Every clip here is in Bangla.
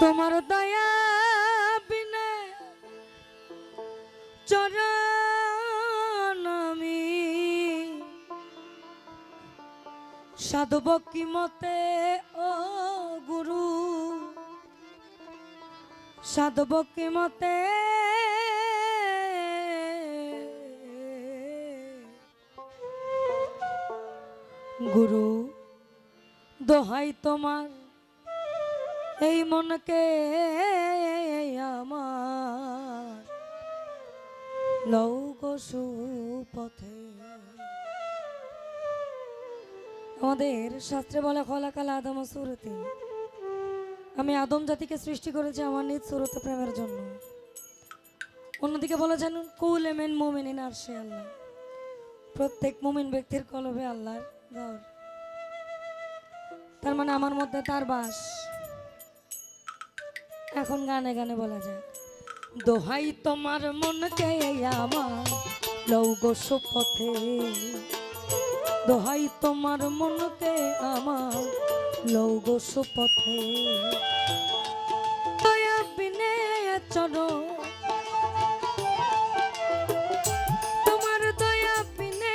তোমার দয়া বিনে চরণ সাধব কি মতে, ও গুরু? সাধব কি মতে? গুরু, দোহাই তোমার এই মনকে আমার। লৌক সুপথে। আমাদের শাস্ত্রে বলে খলাকাল আদম সুরতি। আমি আদম জাতিকে সৃষ্টি করেছি আমার নিজ সুরত প্রেমের জন্য। অন্যদিকে বলেছেন কুল এমেন মোমেন ইন আর সে আল্লাহ। প্রত্যেক মুমিন ব্যক্তির কলবে আল্লাহর ঘর। তার মানে আমার মধ্যে তার বাস। এখন গানে গানে বলা যায়। দোহাই তোমার মনকে আমার লৌগ সুপথে। দোহাই তোমার মনকে আমার লৌগ সুপথে। বিনে চলো তোমার দয়া বিনে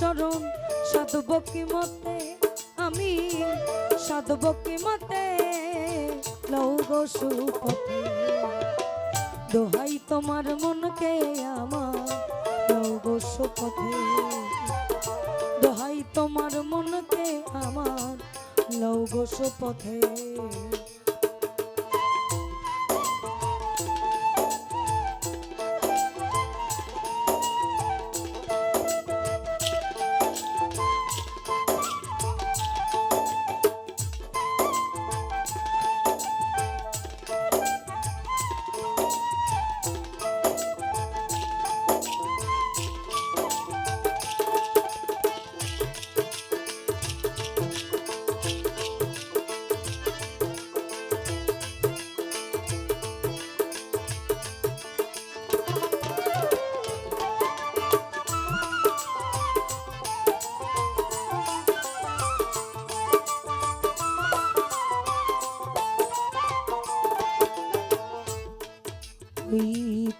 চরণ। সাধব কি মতে? আমি সাধব কি মতে? লৌগ সুপথে দোহাই তোমার মনকে আমার লৌগ সুপথে দোহাই তোমার মনকে আমার লৌগ সুপথে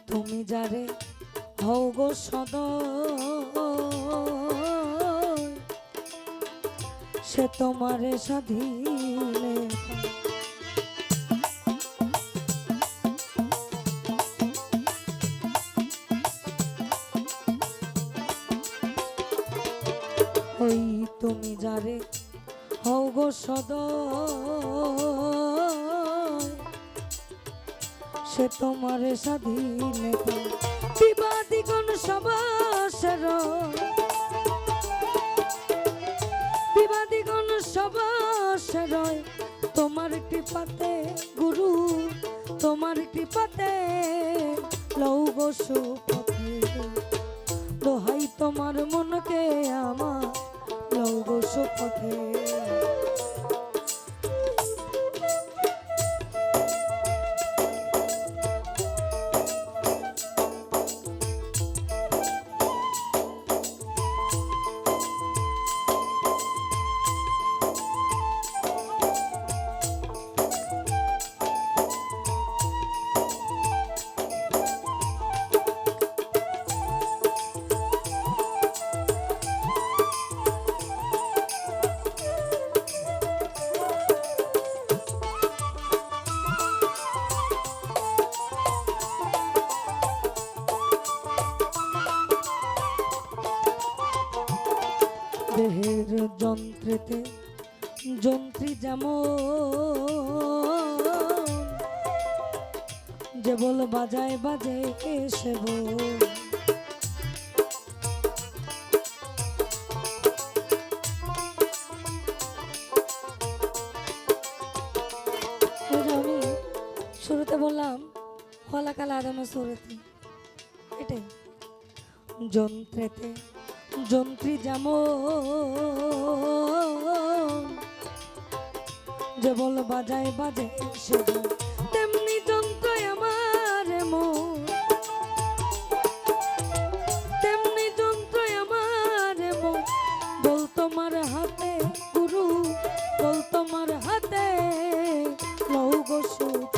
তুমি যারে হও গো সদ সে তোমারে স্বাধীনে ওই তুমি যারে হও গো সদ সে তোমার স্বাধীনে বিবাদী কোন সবাসের বিবাদী কোন সবাসের তোমার কৃপাতে গুরু, তোমার কৃপাতে লৌগ সুপথে দোহাই তোমার মনকে আমার লৌ সুপথে দেহের যন্ত্রেতে যন্ত্রী যেমন, যে বল বাজায় বাজে এসে আমি শুরুতে বললাম, ফলাকাল আদানো শুরুতে এটাই। যন্ত্রেতে, যন্ত্রী যেমন যে বল বাজায় বাজে তেমনি যন্ত্র আমার মন তেমনি যন্ত্র আমার মন বল তোমার হাতে, গুরু বল তোমার হাতে লৌ সুখ।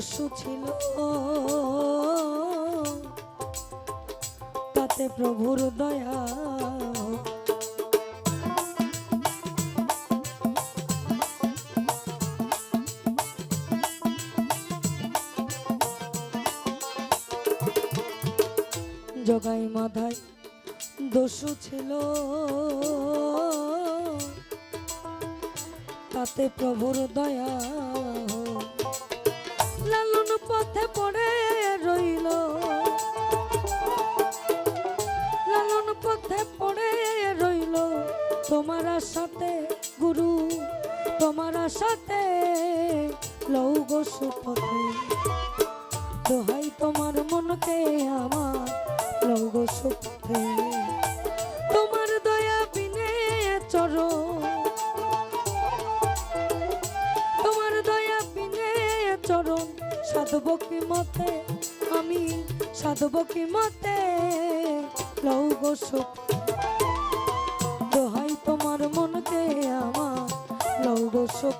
দস্যু ছিল। তাতে প্রভুর দয়া। জগাই মাধাই দস্যু ছিল। তাতে প্রভুর দয়া। সুপথে দোহাই তোমার মনকে আমার লৌগ সুপথে তোমার দয়া বিনে চরণ। তোমার দয়া বিনে চরণ। সাধব কি মতে? আমি সাধব কি মতে? লৌগ সুখ দোহাই তোমার মনকে আমার লৌগ সুখ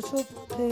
সুখে